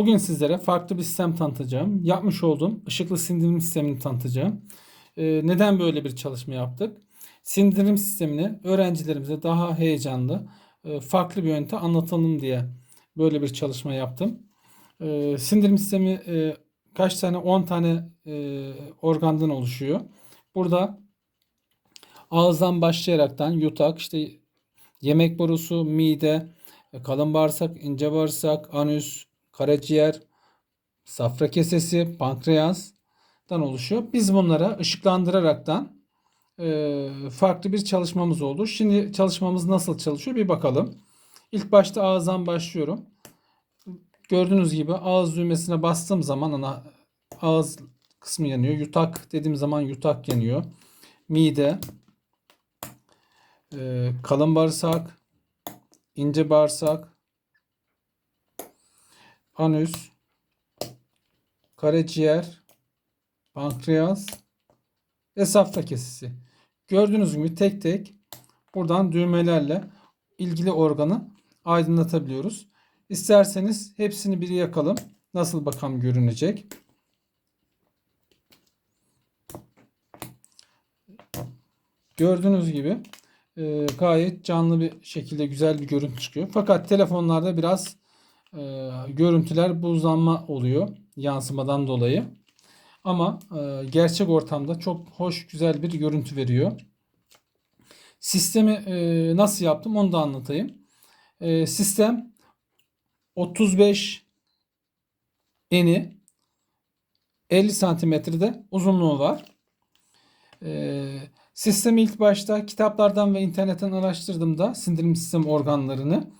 Bugün sizlere farklı bir sistem tanıtacağım. Yapmış olduğum ışıklı sindirim sistemini tanıtacağım. Ee, neden böyle bir çalışma yaptık? Sindirim sistemini öğrencilerimize daha heyecanlı, e, farklı bir yöntem anlatalım diye böyle bir çalışma yaptım. Ee, sindirim sistemi e, kaç tane? 10 tane e, organdan oluşuyor. Burada ağızdan başlayaraktan yutak, işte yemek borusu, mide, kalın bağırsak, ince bağırsak, anüs, karaciğer, safra kesesi, pankreastan oluşuyor. Biz bunlara ışıklandıraraktan e, farklı bir çalışmamız oldu. Şimdi çalışmamız nasıl çalışıyor bir bakalım. İlk başta ağızdan başlıyorum. Gördüğünüz gibi ağız düğmesine bastığım zaman ana ağız kısmı yanıyor. Yutak dediğim zaman yutak yanıyor. Mide, e, kalın bağırsak, ince bağırsak, anüs, karaciğer, pankreas ve safra kesesi. Gördüğünüz gibi tek tek buradan düğmelerle ilgili organı aydınlatabiliyoruz. İsterseniz hepsini bir yakalım. Nasıl bakalım görünecek. Gördüğünüz gibi e, gayet canlı bir şekilde güzel bir görüntü çıkıyor. Fakat telefonlarda biraz e, görüntüler buzlanma oluyor yansımadan dolayı. Ama e, gerçek ortamda çok hoş güzel bir görüntü veriyor. Sistemi e, nasıl yaptım onu da anlatayım. E, sistem 35 eni 50 santimetrede uzunluğu var. E, sistemi ilk başta kitaplardan ve internetten araştırdığımda sindirim sistem organlarını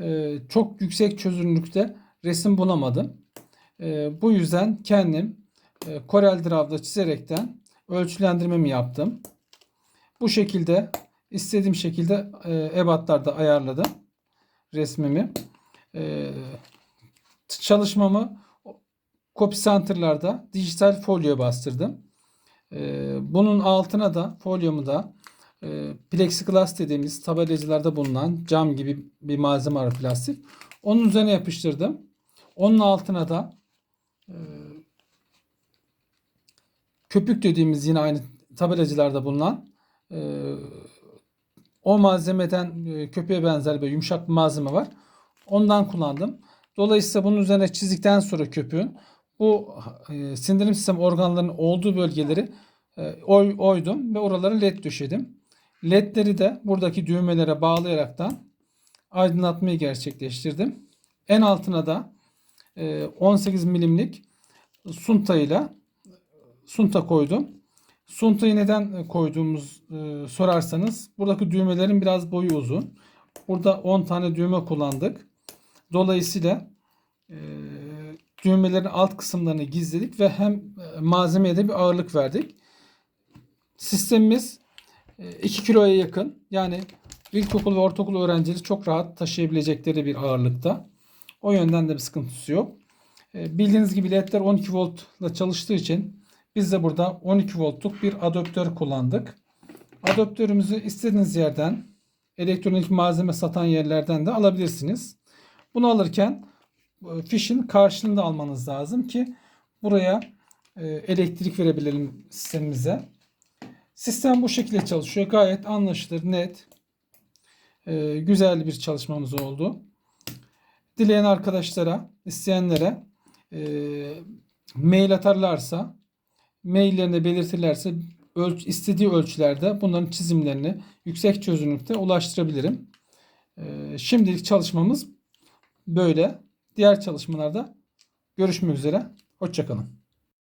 e, çok yüksek çözünürlükte resim bulamadım. E, bu yüzden kendim e, Corel Draw'da çizerekten ölçülendirmemi yaptım. Bu şekilde istediğim şekilde e, ebatlarda ayarladım resmimi. E, çalışmamı copy center'larda dijital folyoya bastırdım. Bunun altına da folyomu da e, plexiglass dediğimiz tabelacılarda bulunan cam gibi bir malzeme var plastik. Onun üzerine yapıştırdım. Onun altına da e, köpük dediğimiz yine aynı tabelacılarda bulunan e, o malzemeden e, köpüğe benzer bir yumuşak bir malzeme var. Ondan kullandım. Dolayısıyla bunun üzerine çizdikten sonra köpüğün bu e, sindirim sistemi organlarının olduğu bölgeleri e, oy, oydum ve oraları led döşedim. LED'leri de buradaki düğmelere bağlayaraktan aydınlatmayı gerçekleştirdim. En altına da 18 milimlik sunta ile sunta koydum. Suntayı neden koyduğumuz e, sorarsanız buradaki düğmelerin biraz boyu uzun. Burada 10 tane düğme kullandık. Dolayısıyla e, düğmelerin alt kısımlarını gizledik ve hem e, malzemeye de bir ağırlık verdik. Sistemimiz 2 kiloya yakın. Yani ilkokul ve ortaokul öğrencileri çok rahat taşıyabilecekleri bir ağırlıkta. O yönden de bir sıkıntısı yok. Bildiğiniz gibi ledler 12 voltla çalıştığı için biz de burada 12 voltluk bir adaptör kullandık. Adaptörümüzü istediğiniz yerden elektronik malzeme satan yerlerden de alabilirsiniz. Bunu alırken e, fişin karşılığında almanız lazım ki buraya e, elektrik verebilelim sistemimize. Sistem bu şekilde çalışıyor. Gayet anlaşılır, net. E, güzel bir çalışmamız oldu. Dileyen arkadaşlara, isteyenlere mail atarlarsa maillerinde belirtirlerse ölç, istediği ölçülerde bunların çizimlerini yüksek çözünürlükte ulaştırabilirim. Ee, şimdilik çalışmamız böyle. Diğer çalışmalarda görüşmek üzere. Hoşçakalın.